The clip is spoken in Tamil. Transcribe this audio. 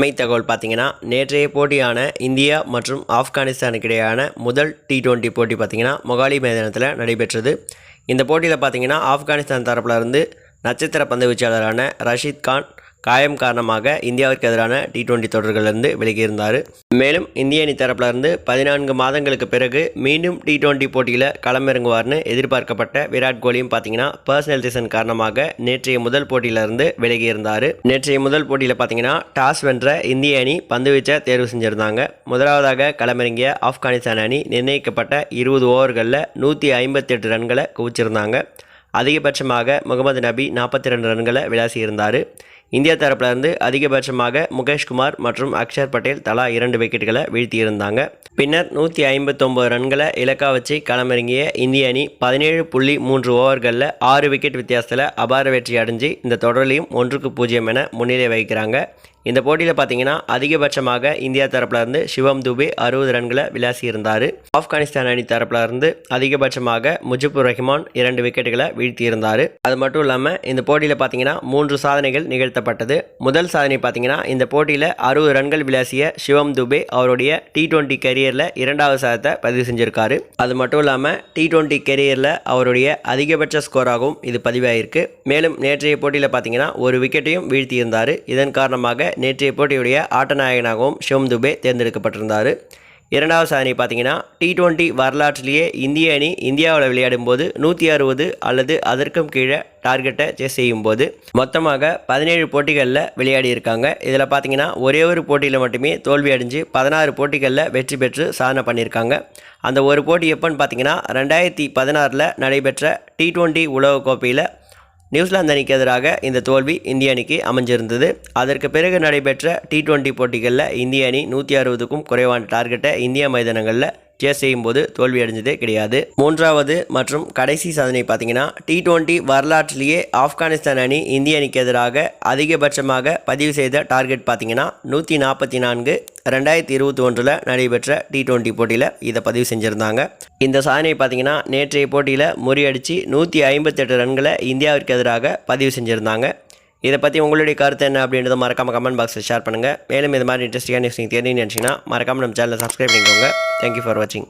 அண்மை தகவல் பார்த்தீங்கன்னா நேற்றைய போட்டியான இந்தியா மற்றும் ஆப்கானிஸ்தானுக்கு இடையான முதல் டி டுவெண்ட்டி போட்டி பார்த்தீங்கன்னா மொகாலி மைதானத்தில் நடைபெற்றது. இந்த போட்டியில் பார்த்தீங்கன்னா ஆப்கானிஸ்தான் தரப்பில் இருந்து நட்சத்திர பந்து வீச்சாளரான ரஷீத் கான் காயம் காரணமாக இந்தியாவிற்கு எதிரான டி டுவெண்ட்டி தொடர்களிலிருந்து விலகியிருந்தார் மேலும் இந்திய அணி தரப்பிலிருந்து பதினான்கு மாதங்களுக்கு பிறகு மீண்டும் டி டுவெண்ட்டி போட்டியில் களமிறங்குவார்னு எதிர்பார்க்கப்பட்ட விராட் கோலியும் பார்த்தீங்கன்னா பர்சனல் ரீசன் காரணமாக நேற்றைய முதல் போட்டியிலிருந்து விலகியிருந்தார் நேற்றைய முதல் போட்டியில் பார்த்தீங்கன்னா டாஸ் வென்ற இந்திய அணி பந்து வீச்சை தேர்வு செஞ்சிருந்தாங்க. முதலாவதாக களமிறங்கிய ஆப்கானிஸ்தான் அணி நிர்ணயிக்கப்பட்ட இருபது ஓவர்களில் நூற்றி ஐம்பத்தெட்டு ரன்களை குவிச்சிருந்தாங்க. அதிகபட்சமாக முகமது நபி நாற்பத்தி ரெண்டு ரன்களை விளாசியிருந்தார். இந்தியா தரப்பிலிருந்து அதிகபட்சமாக முகேஷ்குமார் மற்றும் அக்ஷர் பட்டேல் தலா இரண்டு விக்கெட்டுகளை வீழ்த்தியிருந்தாங்க. பின்னர் நூற்றி ஐம்பத்தொம்பது ரன்களை இலக்கா வச்சு களமிறங்கிய இந்திய அணி பதினேழு புள்ளி மூன்று ஓவர்களில் ஆறு விக்கெட் வித்தியாசத்தில் அபார வெற்றி அடைஞ்சு இந்த தொடரிலையும் ஒன்றுக்கு பூஜ்ஜியம் என முன்னிலை வகிக்கிறாங்க. இந்த போட்டியில் பார்த்தீங்கன்னா அதிகபட்சமாக இந்தியா தரப்பிலிருந்து சிவம் துபே அறுபது ரன்களை விளாசி இருந்தார் ஆப்கானிஸ்தான் அணி தரப்பிலிருந்து அதிகபட்சமாக முஜிபுர் ரஹ்மான் இரண்டு விக்கெட்டுகளை வீழ்த்தியிருந்தார். அது மட்டும் இல்லாமல் இந்த போட்டியில் பார்த்தீங்கன்னா மூன்று சாதனைகள் நிகழ்த்த நிகழ்த்தப்பட்டது முதல் சாதனை பார்த்தீங்கன்னா இந்த போட்டியில் அறுபது ரன்கள் விளாசிய சிவம் துபே அவருடைய டி டுவெண்ட்டி கரியரில் இரண்டாவது சாதத்தை பதிவு செஞ்சிருக்காரு. அது மட்டும் இல்லாமல் டி டுவெண்ட்டி கரியரில் அவருடைய அதிகபட்ச ஸ்கோராகவும் இது பதிவாயிருக்கு. மேலும் நேற்றைய போட்டியில் பார்த்தீங்கன்னா ஒரு விக்கெட்டையும் வீழ்த்தியிருந்தார். இதன் காரணமாக நேற்றைய போட்டியுடைய ஆட்ட நாயகனாகவும் ஷிவம் துபே தேர்ந்தெடுக்கப்பட்டிருந்தார். இரண்டாவது சாதனை பார்த்தீங்கன்னா டி டுவெண்ட்டி வரலாற்றிலேயே இந்திய அணி இந்தியாவில் விளையாடும் போது நூற்றி அறுபது அல்லது அதற்கும் கீழே டார்கெட்டை சேஸ் செய்யும்போது மொத்தமாக பதினேழு போட்டிகளில் விளையாடி இருக்காங்க இதில் பார்த்தீங்கன்னா ஒரே ஒரு போட்டியில் மட்டுமே தோல்வி அடைஞ்சு பதினாறு போட்டிகளில் வெற்றி பெற்று சாதனை பண்ணியிருக்காங்க. அந்த ஒரு போட்டி எப்போன்னு பார்த்தீங்கன்னா ரெண்டாயிரத்தி பதினாறில் நடைபெற்ற டி டுவெண்ட்டி உலகக்கோப்பையில் நியூசிலாந்து அணிக்கு எதிராக இந்த தோல்வி இந்திய அணிக்கு அமைஞ்சிருந்தது. அதற்கு பிறகு நடைபெற்ற டி டுவெண்ட்டி போட்டிகளில் இந்திய அணி நூற்றி அறுபதுக்கும் குறைவான டார்கெட்டை இந்தியா மைதானங்களில் சேஸ் செய்யும்போது போது தோல்வியடைஞ்சதே கிடையாது. மூன்றாவது மற்றும் கடைசி சாதனை பார்த்தீங்கன்னா டி டுவெண்ட்டி வரலாற்றிலேயே ஆப்கானிஸ்தான் அணி இந்திய அணிக்கு எதிராக அதிகபட்சமாக பதிவு செய்த டார்கெட் பார்த்தீங்கன்னா நூற்றி நாற்பத்தி நான்கு ரெண்டாயிரத்தி இருபத்தி ஒன்றில் நடைபெற்ற டி டுவெண்ட்டி போட்டியில் இதை பதிவு செஞ்சுருந்தாங்க. இந்த சாதனை பார்த்தீங்கன்னா நேற்றைய போட்டியில் முறியடித்து நூற்றி ஐம்பத்தெட்டு ரன்களை இந்தியாவிற்கு எதிராக பதிவு செஞ்சுருந்தாங்க. இதை பற்றி உங்களுடைய கருத்து என்ன அப்படின்றத மறக்காம கமெண்ட் பாக்ஸில் ஷேர் பண்ணுங்கள் மேலும் இது மாதிரி இன்ட்ரெஸ்டிங்காக நியூஸ் நீங்கள் தெரியும்னு நினச்சிங்கன்னா மறக்காமல் நம்ம சேனலை சப்ஸ்கிரைப் பண்ணிக்கோங்க. தேங்க்யூ ஃபார் வாட்சிங்